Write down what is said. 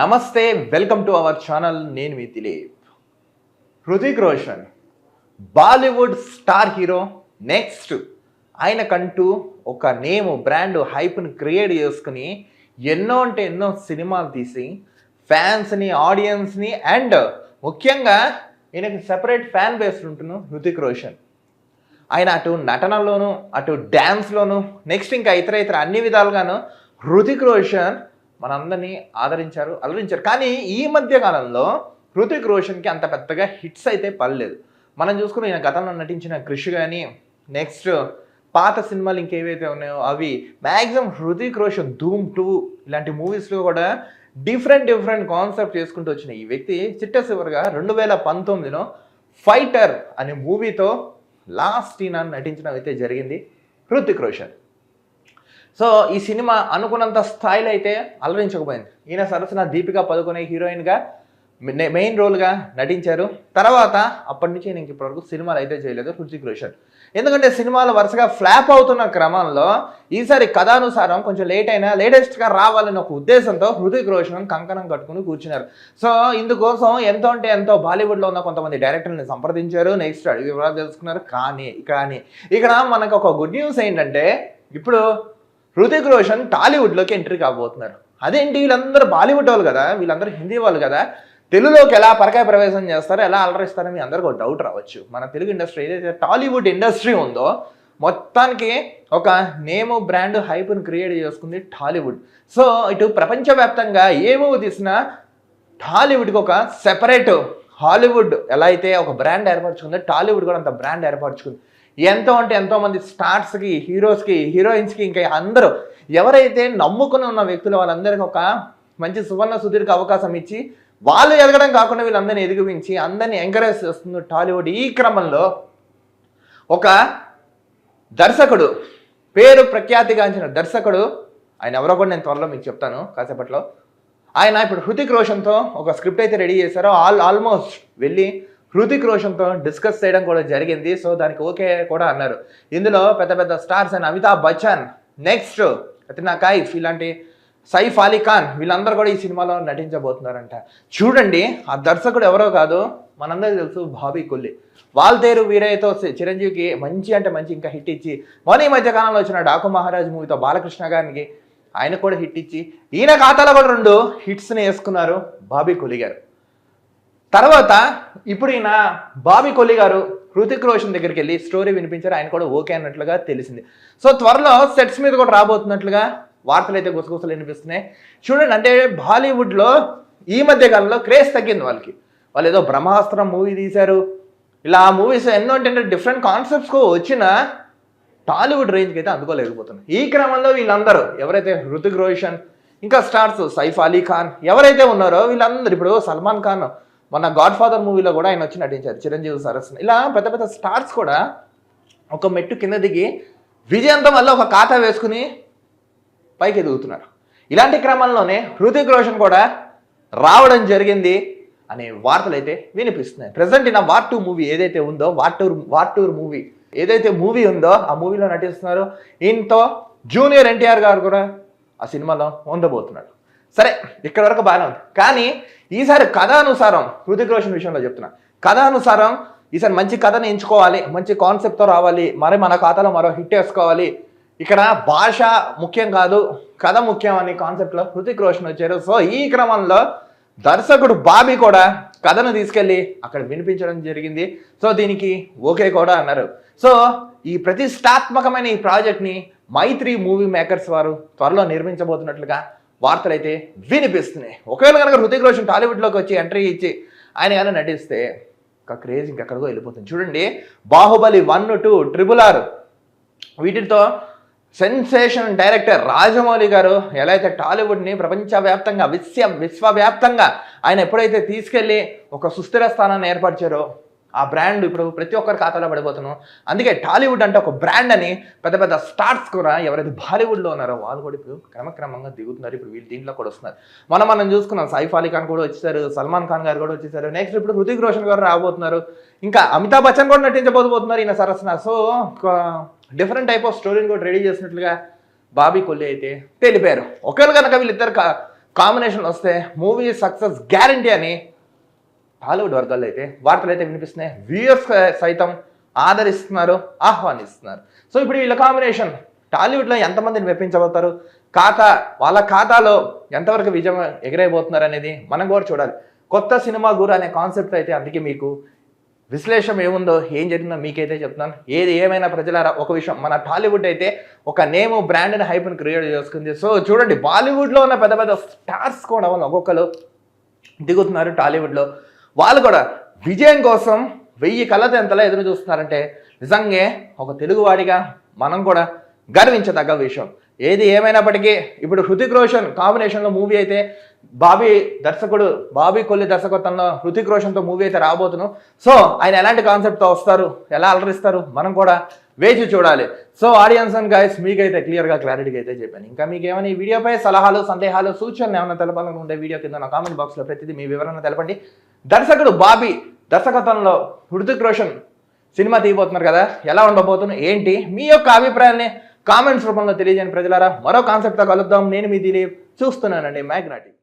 నమస్తే welcome to our channel. నేను మీ Dilip. Hrithik Roshan Bollywood star hero. Next ఆయనకంటూ ఒక name brand హైప్ని create చేసుకుని ఎన్నో అంటే ఎన్నో సినిమాలు తీసి ఫ్యాన్స్ని ఆడియన్స్ని అండ్ ముఖ్యంగా ఈయనకి సెపరేట్ ఫ్యాన్ బేస్ ఉంటును హృతిక్ రోషన్. ఆయన అటు నటనలోను అటు డ్యాన్స్లోను నెక్స్ట్ ఇంకా ఇతర ఇతర అన్ని విధాలుగాను హృతిక్ రోషన్ మనందరినీ ఆదరించారు అలరించారు. కానీ ఈ మధ్య కాలంలో హృతిక్ రోషన్కి అంత పెద్దగా హిట్స్ అయితే పడలేదు. మనం చూసుకుని ఈయన గతంలో నటించిన కృష్ కానీ నెక్స్ట్ పాత సినిమాలు ఇంకేవైతే ఉన్నాయో అవి మ్యాక్సిమం హృతిక్ రోషన్ ధూమ్ టూ ఇలాంటి మూవీస్లో కూడా డిఫరెంట్ డిఫరెంట్ కాన్సెప్ట్ చేసుకుంటూ వచ్చిన ఈ వ్యక్తి చిట్ట చివరిగా రెండు వేల పంతొమ్మిదిలో ఫైటర్ అనే మూవీతో లాస్ట్ ఈయన నటించడం అయితే జరిగింది హృతిక్ రోషన్. సో ఈ సినిమా అనుకున్నంత స్థాయిలో అయితే అలరించకపోయింది. ఈయన సరసన దీపిక పదుకునే హీరోయిన్గా మెయిన్ రోల్గా నటించారు. తర్వాత అప్పటి నుంచి నేను ఇప్పటివరకు సినిమాలు అయితే చేయలేదు హృతిక్ రోషన్. ఎందుకంటే సినిమాలు వరుసగా ఫ్లాప్ అవుతున్న క్రమంలో ఈసారి కథానుసారం కొంచెం లేట్ అయినా లేటెస్ట్గా రావాలని ఒక ఉద్దేశంతో హృతిక్ రోషన్ కంకణం కట్టుకుని కూర్చున్నారు. సో ఇందుకోసం ఎంతో అంటే ఎంతో బాలీవుడ్లో ఉన్న కొంతమంది డైరెక్టర్ని సంప్రదించారు. నెక్స్ట్ అడిగి వివరాలు తెలుసుకున్నారు. కానీ కానీ ఇక్కడ మనకు ఒక గుడ్ న్యూస్ ఏంటంటే ఇప్పుడు హృతిక్ రోషన్ టాలీవుడ్లోకి ఎంట్రీ కాబోతున్నారు. అదేంటి? వీళ్ళందరూ బాలీవుడ్ వాళ్ళు కదా వీళ్ళందరూ హిందీ వాళ్ళు కదా. తెలుగులోకి ఎలా పరకాయ ప్రవేశం చేస్తారో ఎలా అలరిస్తారో మీ అందరికీ ఒక డౌట్ రావచ్చు. మన తెలుగు ఇండస్ట్రీ ఏదైతే టాలీవుడ్ ఇండస్ట్రీ ఉందో మొత్తానికి ఒక నేమ్ బ్రాండ్ హైప్ను క్రియేట్ చేసుకుంది టాలీవుడ్. సో ఇటు ప్రపంచవ్యాప్తంగా ఏ మూవీ తీసినా టాలీవుడ్కి ఒక సెపరేట్ హాలీవుడ్ ఎలా అయితే ఒక బ్రాండ్ ఏర్పరచుకుందో టాలీవుడ్ కూడా అంత బ్రాండ్ ఏర్పరచుకుంది. ఎంతో అంటే ఎంతోమంది స్టార్స్కి హీరోస్కి హీరోయిన్స్కి ఇంకా అందరూ ఎవరైతే నమ్ముకుని ఉన్న వ్యక్తులు వాళ్ళందరికీ ఒక మంచి సువర్ణ సుదీర్ఘ అవకాశం ఇచ్చి వాళ్ళు ఎదగడం కాకుండా వీళ్ళందరినీ ఎదిగిపించి అందరినీ ఎంకరేజ్ చేస్తుంది టాలీవుడ్ ఈ క్రమంలో ఒక దర్శకుడు పేరు ప్రఖ్యాతిగాంచిన దర్శకుడు ఆయన ఎవరో కూడా నేను త్వరలో మీకు చెప్తాను కాసేపట్లో. ఆయన ఇప్పుడు హృతిక్ రోషన్తో ఒక స్క్రిప్ట్ అయితే రెడీ చేశారో. ఆల్ ఆల్మోస్ట్ వెళ్ళి హృతిక్ రోషన్తో డిస్కస్ చేయడం కూడా జరిగింది. సో దానికి ఓకే కూడా అన్నారు. ఇందులో పెద్ద పెద్ద స్టార్స్ అయిన అమితాబ్ బచ్చన్ నెక్స్ట్ కత్రినా కైఫ్ ఇలాంటి సైఫ్ అలీ ఖాన్ వీళ్ళందరూ కూడా ఈ సినిమాలో నటించబోతున్నారంట. చూడండి ఆ దర్శకుడు ఎవరో కాదు మనందరికీ తెలుసు బాబీ కొల్లి. వాల్తేరు వీరయ్యతో చిరంజీవికి మంచి అంటే మంచి ఇంకా హిట్ ఇచ్చి మొన్న ఈ మధ్య కాలంలో వచ్చిన డాకు మహారాజ్ మూవీతో బాలకృష్ణ గారికి ఆయన కూడా హిట్ ఇచ్చి ఈయన ఖాతాలో కూడా రెండు హిట్స్ని వేసుకున్నారు బాబీ కొలి గారు. తర్వాత ఇప్పుడు ఈయన బాబీ కొల్లి గారు హృతిక్ రోషన్ దగ్గరికి వెళ్ళి స్టోరీ వినిపించారు. ఆయన కూడా ఓకే అన్నట్లుగా తెలిసింది. సో త్వరలో సెట్స్ మీద కూడా రాబోతున్నట్లుగా వార్తలు అయితే గుసగుసలు వినిపిస్తున్నాయి. చూడండి అంటే బాలీవుడ్లో ఈ మధ్య కాలంలో క్రేజ్ తగ్గింది వాళ్ళకి. వాళ్ళు ఏదో బ్రహ్మాస్త్రం మూవీ తీశారు. ఇలా మూవీస్ ఎన్నో అంటే డిఫరెంట్ కాన్సెప్ట్స్కు వచ్చిన టాలీవుడ్ రేంజ్కి అయితే అందుకోలేకపోతున్నారు. ఈ క్రమంలో వీళ్ళందరూ ఎవరైతే హృతిక్ రోషన్ ఇంకా స్టార్స్ సైఫ్ అలీ ఖాన్ ఎవరైతే ఉన్నారో వీళ్ళందరూ ఇప్పుడు సల్మాన్ ఖాన్ మొన్న గాడ్ ఫాదర్ మూవీలో కూడా ఆయన వచ్చి నటించారు. చిరంజీవి సరస్సు ఇలా పెద్ద పెద్ద స్టార్స్ కూడా ఒక మెట్టు కింద దిగి విజయంతో వల్ల ఒక ఖాతా వేసుకుని పైకి ఎదుగుతున్నారు. ఇలాంటి క్రమంలోనే హృతిక్ రోషన్ కూడా రావడం జరిగింది అనే వార్తలు అయితే వినిపిస్తున్నాయి. Present in war two movie ఏదైతే ఉందో war tour war tour movie ఏదైతే మూవీ ఉందో ఆ మూవీలో నటిస్తున్నారు. ఈయనతో జూనియర్ ఎన్టీఆర్ గారు కూడా ఆ సినిమాలో ఉండబోతున్నాడు. సరే ఇక్కడ వరకు బాగానే ఉంది. కానీ ఈసారి కథానుసారం హృతిక్ రోషన్ విషయంలో చెప్తున్నా. కథానుసారం ఈసారి మంచి కథను ఎంచుకోవాలి మంచి కాన్సెప్ట్తో రావాలి మరి మన ఖాతాలో మరో హిట్ వేసుకోవాలి. ఇక్కడ భాష ముఖ్యం కాదు కథ ముఖ్యం అనే కాన్సెప్ట్లో హృతిక్ రోషన్ వచ్చారు. సో ఈ క్రమంలో దర్శకుడు బాబీ కూడా కథను తీసుకెళ్ళి అక్కడ వినిపించడం జరిగింది. సో దీనికి ఓకే కూడా అన్నారు. సో ఈ ప్రతిష్టాత్మకమైన ఈ ప్రాజెక్ట్ని మైత్రి మూవీ మేకర్స్ వారు త్వరలో నిర్మించబోతున్నట్లుగా వార్తలు అయితే వినిపిస్తున్నాయి. ఒకవేళ కనుక హృతిక్ రోషన్ టాలీవుడ్లోకి వచ్చి ఎంట్రీ ఇచ్చి ఆయన కానీ నటిస్తే ఒక క్రేజ్ ఇంకెక్కడికో వెళ్ళిపోతుంది. చూడండి Baahubali one two triple R. వీటితో సెన్సేషన్ డైరెక్టర్ రాజమౌళి గారు ఎలా అయితే టాలీవుడ్ని ప్రపంచవ్యాప్తంగా విశ్వ విశ్వవ్యాప్తంగా ఆయన ఎప్పుడైతే తీసుకెళ్ళి ఒక సుస్థిర స్థానాన్ని ఏర్పరిచారో ఆ బ్రాండ్ ఇప్పుడు ప్రతి ఒక్కరి ఖాతాలో పడిపోతున్నాం. అందుకే టాలీవుడ్ అంటే ఒక బ్రాండ్ అని పెద్ద పెద్ద స్టార్స్ కూడా ఎవరైతే బాలీవుడ్లో ఉన్నారో వాళ్ళు కూడా ఇప్పుడు క్రమక్రమంగా దిగుతున్నారు. ఇప్పుడు వీళ్ళు దీంట్లో కూడా వస్తున్నారు. మనం మనం చూసుకున్నాం సైఫ్ అలీ ఖాన్ కూడా వచ్చేసారు సల్మాన్ ఖాన్ గారు కూడా వచ్చేసారు. నెక్స్ట్ ఇప్పుడు హృతిక్ రోషన్ గారు రాబోతున్నారు. ఇంకా అమితాబ్ బచ్చన్ కూడా నటించబోతున్నారు ఈయన సరసన. సో డిఫరెంట్ టైప్ ఆఫ్ స్టోరీని కూడా రెడీ చేసినట్లుగా బాబీ కొల్లి అయితే తెలిపారు. ఒకవేళ కనుక వీళ్ళిద్దరు కాంబినేషన్ వస్తే మూవీ సక్సెస్ గ్యారంటీ అని టాలీవుడ్ వర్గాల్లో అయితే వార్తలు అయితే వినిపిస్తున్నాయి. వ్యూయర్స్ సైతం ఆదరిస్తున్నారు ఆహ్వానిస్తున్నారు. సో ఇప్పుడు వీళ్ళ కాంబినేషన్ టాలీవుడ్లో ఎంతమందిని మెప్పించబోతారు? ఖాతా వాళ్ళ ఖాతాలో ఎంతవరకు విజయం ఎగిరైపోతున్నారు అనేది మనం కూడా చూడాలి. కొత్త సినిమా గురు అనే కాన్సెప్ట్ అయితే అందుకే మీకు విశ్లేషం ఏముందో ఏం జరిగిందో మీకైతే చెప్తున్నాను. ఏది ఏమైనా ప్రజలారా ఒక విషయం మన టాలీవుడ్ అయితే ఒక నేమ్ బ్రాండ్ హైప్ని క్రియేట్ చేసుకుంది. సో చూడండి బాలీవుడ్లో ఉన్న పెద్ద పెద్ద స్టార్స్ కూడా వాళ్ళు ఒక్కొక్కరు దిగుతున్నారు టాలీవుడ్లో వాళ్ళు కూడా విజయం కోసం వెయ్యి కళ్ళతో ఎంతలా ఎదురు చూస్తున్నారంటే నిజంగా ఒక తెలుగువాడిగా మనం కూడా గర్వించదగ్గ విషయం. ఏది ఏమైనప్పటికీ ఇప్పుడు హృతిక్ రోషన్ కాంబినేషన్లో మూవీ అయితే బాబీ దర్శకుడు బాబీ కొల్లి దర్శకత్వంలో హృతిక్ రోషన్తో మూవీ అయితే రాబోతున్నాం సో ఆయన ఎలాంటి కాన్సెప్ట్తో వస్తారు? ఎలా అలరిస్తారు? మనం కూడా వేచి చూడాలి. సో ఆడియన్స్ అండ్ గైస్ మీకైతే క్లియర్గా క్లారిటీగా అయితే చెప్పాను. ఇంకా మీకు ఏమైనా ఈ వీడియోపై సలహాలు సందేహాలు సూచనలు ఏమైనా తెలపాలనుకుంటే వీడియో కింద నా కామెంట్ బాక్స్లో ప్రతిదీ మీ వివరణ తెలపండి. దర్శకుడు బాబీ దర్శకత్వంలో హృతిక్ రోషన్ సినిమా తీయబోతున్నారు కదా ఎలా ఉండబోతున్నా ఏంటి? మీ యొక్క అభిప్రాయాన్ని కామెంట్స్ రూపంలో తెలియజేయండి ప్రజలారా. మరో కాన్సెప్ట్తో కలుద్దాం. నేను మీ దిలీప్. చూస్తున్నానండి మ్యాగ్నాటిక్.